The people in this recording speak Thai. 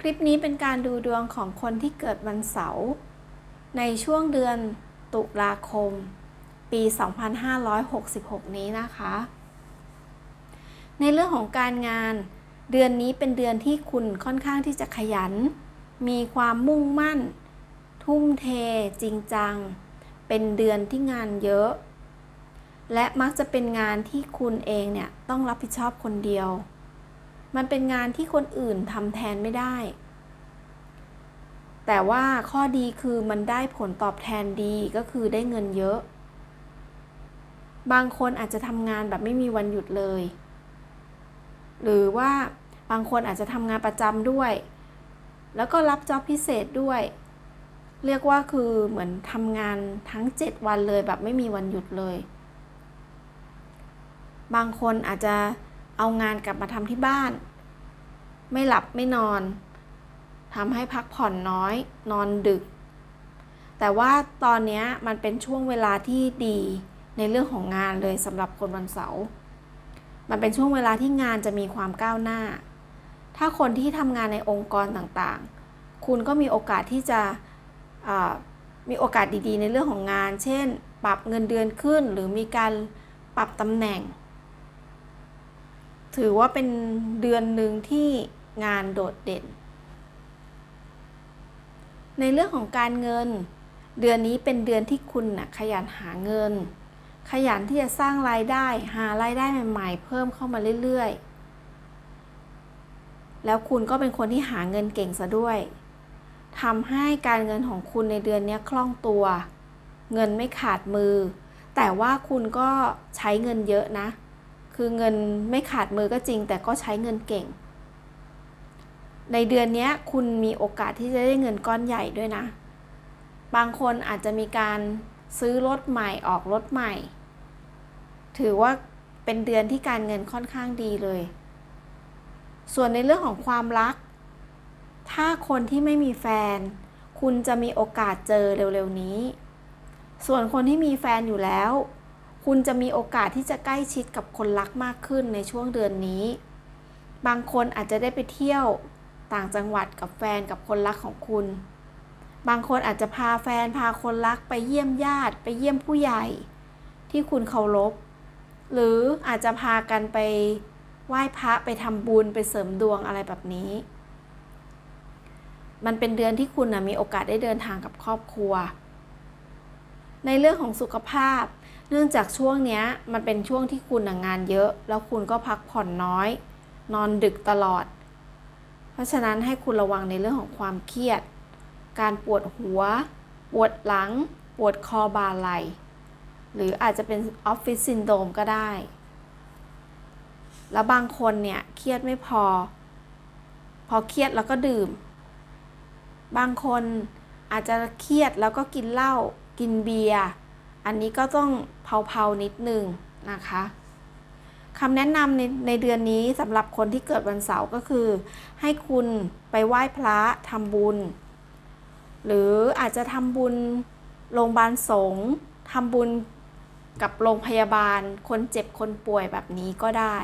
คลิปนี้เป็นการดูดวงของคนที่เกิดวันเสาร์ในช่วงเดือนตุลาคม ปี 2566 นี้นะคะ ในเรื่องของการงาน เดือนนี้เป็นเดือนที่คุณค่อนข้างที่จะขยัน มีความมุ่งมั่น ทุ่มเทจริงจัง เป็นเดือนที่งานเยอะ และมักจะเป็นงานที่คุณเองเนี่ยต้องรับผิดชอบคนเดียว มันเป็นงานที่คนอื่นทำแทนไม่ได้ แต่ว่าข้อดีคือมันได้ผลตอบแทนดีก็คือได้เงินเยอะ บางคนอาจจะทำงานแบบไม่มีวันหยุดเลย หรือว่าบางคนอาจจะทำงานประจำด้วย แล้วก็รับจ็อบพิเศษด้วย เรียกว่าคือเหมือนทำงานทั้ง 7 วันเลยแบบไม่มีวันหยุดเลย บางคนอาจจะเอางานกลับมาทำที่บ้าน ไม่หลับไม่นอนทำให้พักผ่อนน้อย นอนดึก แต่ว่าตอนนี้มันเป็นช่วงเวลาที่ดีในเรื่องของงานเลยสำหรับคนวันเสาร์มันเป็นช่วงเวลาที่งานจะมีความก้าวหน้า ถ้าคนที่ทำงานในองค์กรต่างๆ คุณก็มีโอกาสที่จะมีโอกาสดีๆ ในเรื่องของงาน เช่น ปรับเงินเดือนขึ้น หรือมีการปรับตำแหน่ง ถือว่าเป็นเดือนหนึ่งที่ งานโดดเด่น ในเรื่องของการเงิน เดือนนี้เป็นเดือนที่คุณนะขยันหาเงิน ขยันที่จะสร้างรายได้ หารายได้ใหม่ๆ เพิ่มเข้ามาเรื่อยๆ แล้วคุณก็เป็นคนที่หาเงินเก่งซะด้วยทำให้การเงินของคุณในเดือนนี้คล่องตัว เงินไม่ขาดมือ แต่ว่าคุณก็ใช้เงินเยอะนะ คือเงินไม่ขาดมือก็จริง แต่ก็ใช้เงินเก่ง ในเดือนนี้คุณมีโอกาสที่จะได้เงินก้อนใหญ่ด้วยนะ บางคนอาจจะมีการซื้อรถใหม่ออกรถใหม่ ถือว่าเป็นเดือนที่การเงินค่อนข้างดีเลย ส่วนในเรื่องของความรัก ถ้าคนที่ไม่มีแฟน คุณจะมีโอกาสเจอเร็วๆนี้ ส่วนคนที่มีแฟนอยู่แล้ว คุณจะมีโอกาสที่จะใกล้ชิดกับคนรักมากขึ้นในช่วงเดือนนี้ บางคนอาจจะได้ไปเที่ยว ต่างจังหวัดกับแฟนกับคนรักของคุณ บางคนอาจจะพาแฟนพาคนรักไปเยี่ยมญาติ ไปเยี่ยมผู้ใหญ่ ที่คุณเคารพ หรืออาจจะพากันไปไหว้พระไปทำบุญไปเสริมดวงอะไรแบบนี้ มันเป็นเดือนที่คุณนะมีโอกาสได้เดินทางกับครอบครัว ในเรื่องของสุขภาพ เนื่องจากช่วงนี้มันเป็นช่วงที่คุณงานเยอะ แล้วคุณก็พักผ่อนน้อย นอนดึกตลอด ราะฉะนั้นให้คุณระวังในเรื่องของความเครียด การปวดหัว ปวดหลัง ปวดคอบาไหลหรืออาจจะเป็นออฟฟิศซินโดรมก็ได้ แล้วบางคนเนี่ยเครียดไม่พอ พอเครียดแล้วก็ดื่ม บางคนอาจจะเครียดแล้วก็กินเหล้า กินเบียร์ อันนี้ก็ต้องเผาๆนิดนึงนะคะ คำแนะนำในในเดือนนี้สำหรับคนที่เกิดวันเสาร์ก็คือ ให้คุณไปไหว้พระทำบุญ หรืออาจจะทำบุญโรงพยาบาลสงฆ์ทำบุญกับโรงพยาบาล คนเจ็บคนป่วยแบบนี้ก็ได้